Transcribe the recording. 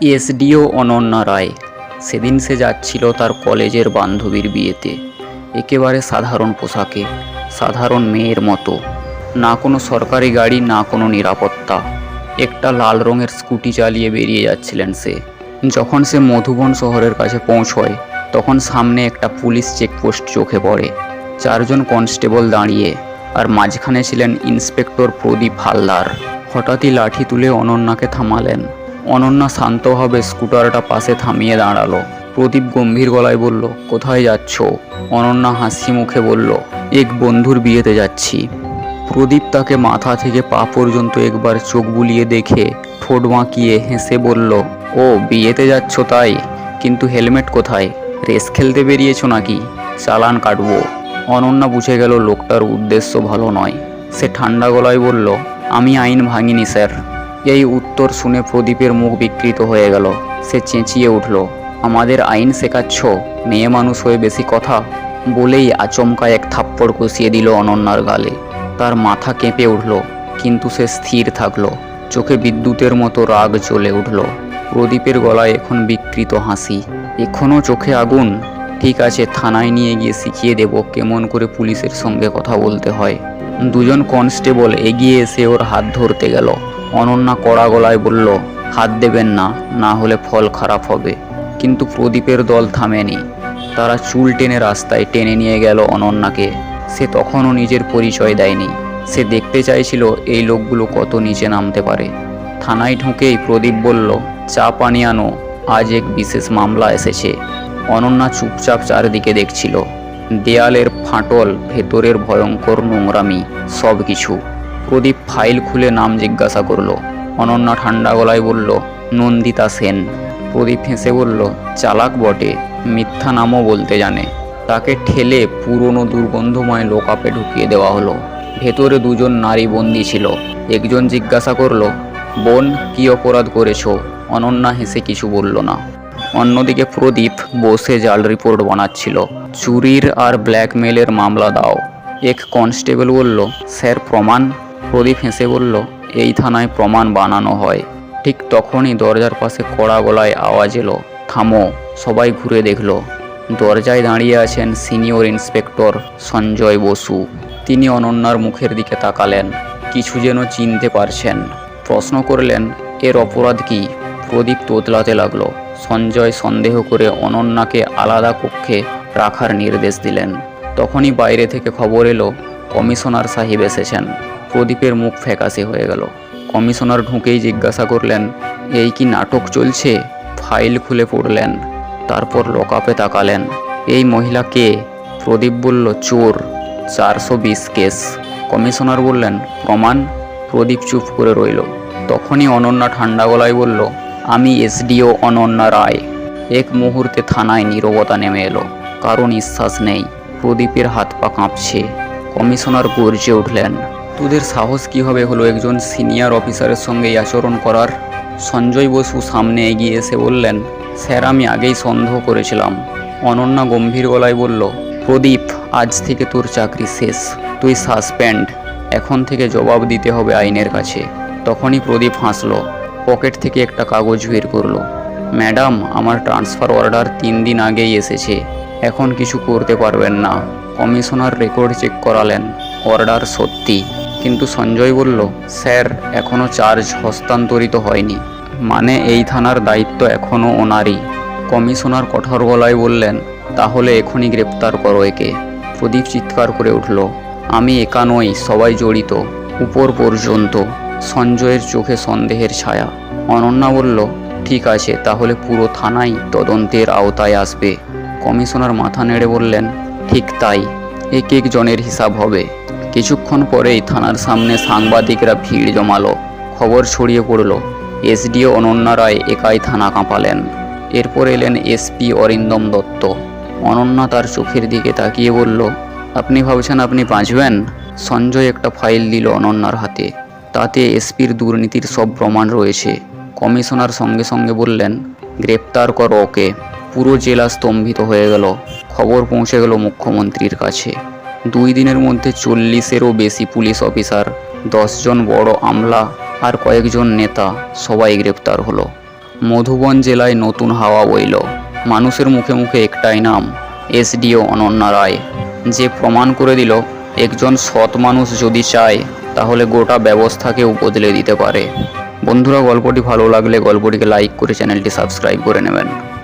SDO Ananya রায়। সেদিন সে যাচ্ছিল তার কলেজের বান্ধবীর বিয়েতে। একেবারে সাধারণ পোশাকে, সাধারণ মেয়ের মতো। না কোনো সরকারি গাড়ি, না কোনো নিরাপত্তা। একটা লাল রঙের স্কুটি চালিয়ে বেরিয়ে যাচ্ছিলেন সে। যখন সে মধুবন শহরের কাছে পৌঁছয়, তখন সামনে একটা পুলিশ চেকপোস্ট চোখে পড়ে। চারজন কনস্টেবল দাঁড়িয়ে, আর মাঝখানে ছিলেন ইন্সপেক্টর প্রদীপ হালদার। হঠাৎই লাঠি তুলে অনন্যাকে থামালেন। অনন্যা শান্তভাবে স্কুটারটা পাশে থামিয়ে দাঁড়াল। প্রদীপ গম্ভীর গলায় বলল, কোথায় যাচ্ছ? অনন্যা হাসি মুখে বলল, এক বন্ধুর বিয়েতে যাচ্ছি। প্রদীপ তাকে মাথা থেকে পা পর্যন্ত একবার চোখ বুলিয়ে দেখে ঠোঁট বাঁকিয়ে হেসে বলল, ও, বিয়েতে যাচ্ছ তাই? কিন্তু হেলমেট কোথায়? রেস খেলতে বেরিয়েছো নাকি? চালান কাটবো। অনন্যা বুঝে গেল লোকটার উদ্দেশ্য ভালো নয়। সে ঠান্ডা গলায় বলল, আমি আইন ভাঙিনি, স্যার। এই উত্তর শুনে প্রদীপের মুখ বিকৃত হয়ে গেল। সে চেঁচিয়ে উঠল, আমাদের আইন শেখাচ্ছ? মেয়ে মানুষ হয়ে বেশি কথা? বলেই আচমকা এক থাপ্পড় কষিয়ে দিল অনন্যার গালে। তার মাথা কেঁপে উঠল, কিন্তু সে স্থির থাকল। চোখে বিদ্যুতের মতো রাগ জ্বলে উঠল। প্রদীপের গলায় এখন বিকৃত হাসি। এখনও চোখে আগুন? ঠিক আছে, থানায় নিয়ে গিয়ে শিখিয়ে দেব কেমন করে পুলিশের সঙ্গে কথা বলতে হয়। দুজন কনস্টেবল এগিয়ে এসে ওর হাত ধরতে গেল। অনন্যা কড়া গলায় বলল, হাত দেবেন না না হলে ফল খারাপ হবে। কিন্তু প্রদীপের দল থামেনি। তারা চুল টেনে রাস্তায় টেনে নিয়ে গেল অনন্যাকে। সে তখনও নিজের পরিচয় দেয়নি। সে দেখতে চাইছিল এই লোকগুলো কত নিচে নামতে পারে। থানায় ঢুকেই প্রদীপ বলল, চা পানি আনো, আজ এক বিশেষ মামলা এসেছে। অনন্যা চুপচাপ চারিদিকে দেখছিল। দেয়ালের ফাটল, ভেতরের ভয়ঙ্কর নোংরামি সব কিছু প্রদীপ ফাইল খুলে নাম জিজ্ঞাসা করল। অনন্যা ঠান্ডা গলায় বলল, নন্দিতা সেন। প্রদীপ হেসে বলল, চালাক বটে, মিথ্যা নামও বলতে জানে। তাকে ঠেলে পুরনো দুর্গন্ধময় লোকাপে ঢুকিয়ে দেওয়া হলো। ভেতরে দুজন নারী বন্দি ছিল। একজন জিজ্ঞাসা করল, বোন, কি অপরাধ করেছ? অনন্যা হেসে কিছু বলল না। অন্যদিকে প্রদীপ বসে জাল রিপোর্ট বানাচ্ছিল। চুরির আর ব্ল্যাকমেলের মামলা দাও। এক কনস্টেবল বলল, স্যার, প্রমাণ? প্রদীপ হেসে বলল, এই থানায় প্রমাণ বানানো হয়। ঠিক তখনই দরজার পাশে কড়া গলায় আওয়াজ এলো, থামো, সবাই ঘুরে দেখল। দরজায় দাঁড়িয়ে আছেন সিনিয়র ইন্সপেক্টর সঞ্জয় বসু। তিনি অনন্যার মুখের দিকে তাকালেন, কিছু যেন চিনতে পারছেন। প্রশ্ন করলেন, এর অপরাধ কি? প্রদীপ তোতলাতে লাগল। সঞ্জয় সন্দেহ করে অনন্যাকে আলাদা কক্ষে রাখার নির্দেশ দিলেন। তখনই বাইরে থেকে খবর এলো, কমিশনার সাহেব এসেছেন। প্রদীপের মুখ ফ্যাকাশে হয়ে গেল। কমিশনার ঢুকেই জিজ্ঞাসা করলেন, এই কি নাটক চলছে? ফাইল খুলে পড়লেন, তারপর লোকাপে তাকালেন। এই মহিলা কে? প্রদীপ বলল, চোর, চারশো বিশ কেস। কমিশনার বললেন, প্রমাণ? প্রদীপ চুপ করে রইল। তখনই অনন্যা ঠান্ডা গলায় বলল, আমি এসডিও অনন্যা রায়। এক মুহূর্তে থানায় নীরবতা নেমে এলো, কারণ নিঃশ্বাস নেই, প্রদীপের হাত পা কাঁপছে। কমিশনার গর্জে উঠলেন তোদের সাহস কীভাবে হলো একজন সিনিয়র অফিসারের সঙ্গে এই আচরণ করার? সঞ্জয় বসু সামনে এগিয়ে এসে বললেন, স্যার, আমি আগেই সন্দেহ করেছিলাম। অনন্যা গম্ভীর গলায় বলল, প্রদীপ, আজ থেকে তোর চাকরি শেষ। তুই সাসপেন্ড। এখন থেকে জবাব দিতে হবে আইনের কাছে। তখনই প্রদীপ হাসল, পকেট থেকে একটা কাগজ বের করল। ম্যাডাম, আমার ট্রান্সফার অর্ডার তিন দিন আগেই এসেছে। এখন কিছু করতে পারবেন না। কমিশনার রেকর্ড চেক করালেন, অর্ডার সত্যি। কিন্তু সঞ্জয় বলল, স্যার এখনও চার্জ হস্তান্তরিত হয়নি। মানে এই থানার দায়িত্ব এখনও ওনারই। কমিশনার কঠোর গলায় বললেন, তাহলে এখনই গ্রেপ্তার করো একে। প্রদীপ চিৎকার করে উঠল, আমি একা নই, সবাই জড়িত, উপর পর্যন্ত। সঞ্জয়ের চোখে সন্দেহের ছায়া। অনন্যা বলল, ঠিক আছে, তাহলে পুরো থানাই তদন্তের আওতায় আসবে। কমিশনার মাথা নেড়ে বললেন, ঠিক তাই। এক এক জনের হিসাব হবে। কিছুক্ষণ পরেই থানার সামনে সাংবাদিকরা ভিড় জমালো, খবর ছড়িয়ে পড়ল। এসডিও অনন্যা রায় একাই থানা কাঁপালেন। এরপর এলেন এসপি অরিন্দম দত্ত। অনন্যা তার চোখের দিকে তাকিয়ে বলল, আপনি ভাবছেন আপনি বাঁচবেন? সঞ্জয় একটা ফাইল দিল অনন্যার হাতে। তাতে এসপির দুর্নীতির সব প্রমাণ রয়েছে। কমিশনার সঙ্গে সঙ্গে বললেন, গ্রেপ্তার করো ওকে। পুরো জেলা স্তম্ভিত হয়ে গেল। খবর পৌঁছে গেল মুখ্যমন্ত্রীর কাছে। দুই দিনের মধ্যে চল্লিশেরও বেশি পুলিশ অফিসার, দশজন বড় আমলা আর কয়েকজন নেতা সবাই গ্রেপ্তার হলো। মধুবন জেলায় নতুন হাওয়া বইল। মানুষের মুখে মুখে একটাই নাম এসডিও অনন্যা রায়। যে প্রমাণ করে দিল, একজন সৎ মানুষ যদি চায়, তাহলে গোটা ব্যবস্থাকেও বদলে দিতে পারে। বন্ধুরা, গল্পটি ভালো লাগলে গল্পটিকে লাইক করে চ্যানেলটি সাবস্ক্রাইব করে নেবেন।